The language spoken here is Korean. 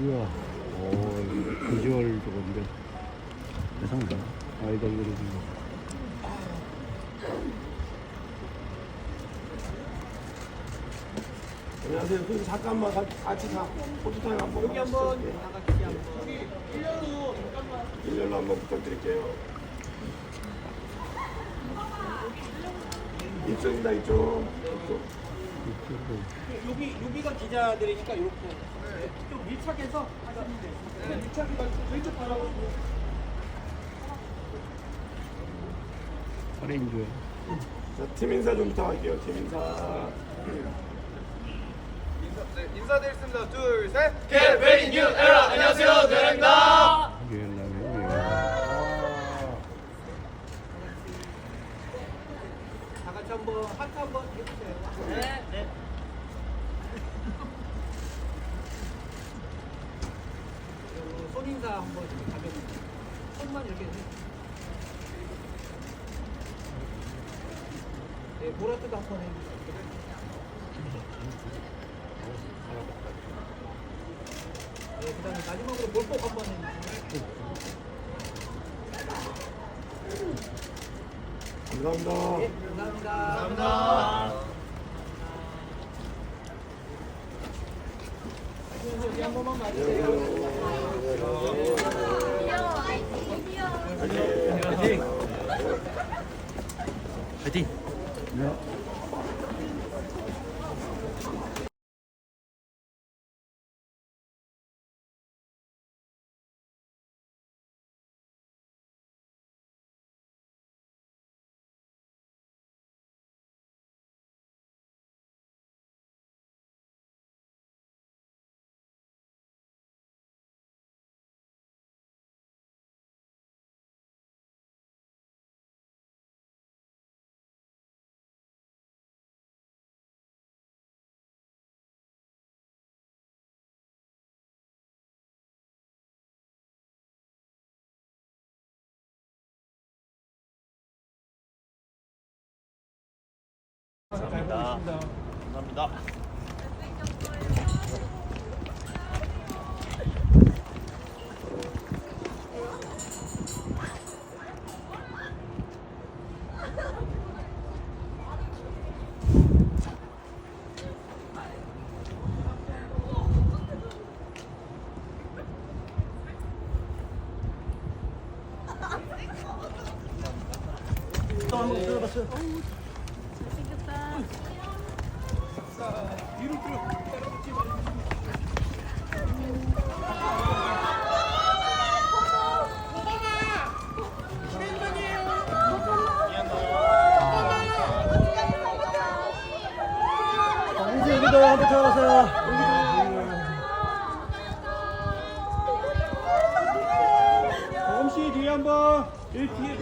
이야, 오, 비주얼 좋은데. 대상인가? 아이돌들이 지금. 안녕하세요. 선생님 잠깐만 가- 같이 다 포토타임 한 번 여기 한번 나가시게 한번 일렬로 잠깐만 일렬로 한 번 부탁드릴게요. 이쪽입니다 이쪽. 이쪽. 여기 여기가 기자들이니까 이렇게 좀 밀착해서 하시면 돼요. 네, 밀착해가지고 저희쪽 바라보시고 어레인지에. 자, 팀 인사 좀 부탁할게요. 팀 인사. 인사드리겠습니다. 둘, 셋. Get ready new era. 안녕하세요, 대현입니다. 유연하게. 다 한번 하트 한번 해주세요. 네, 네. 그리고 손 인사 한번 이렇게 가볍게 손만 이렇게 해주세요. 네, 보라트도 한번 해주세요. 네, 그 다음에 마지막으로 볼복 한번 해주세요. 감사합니다. 네, 감사합니다. 감사합니다. 여기 한 번만 봐주세요. 파이팅! 감사합니다. 감사합니다. 이제 여기도 한번 들어가세요. 뒤에 한번. 일 뒤에.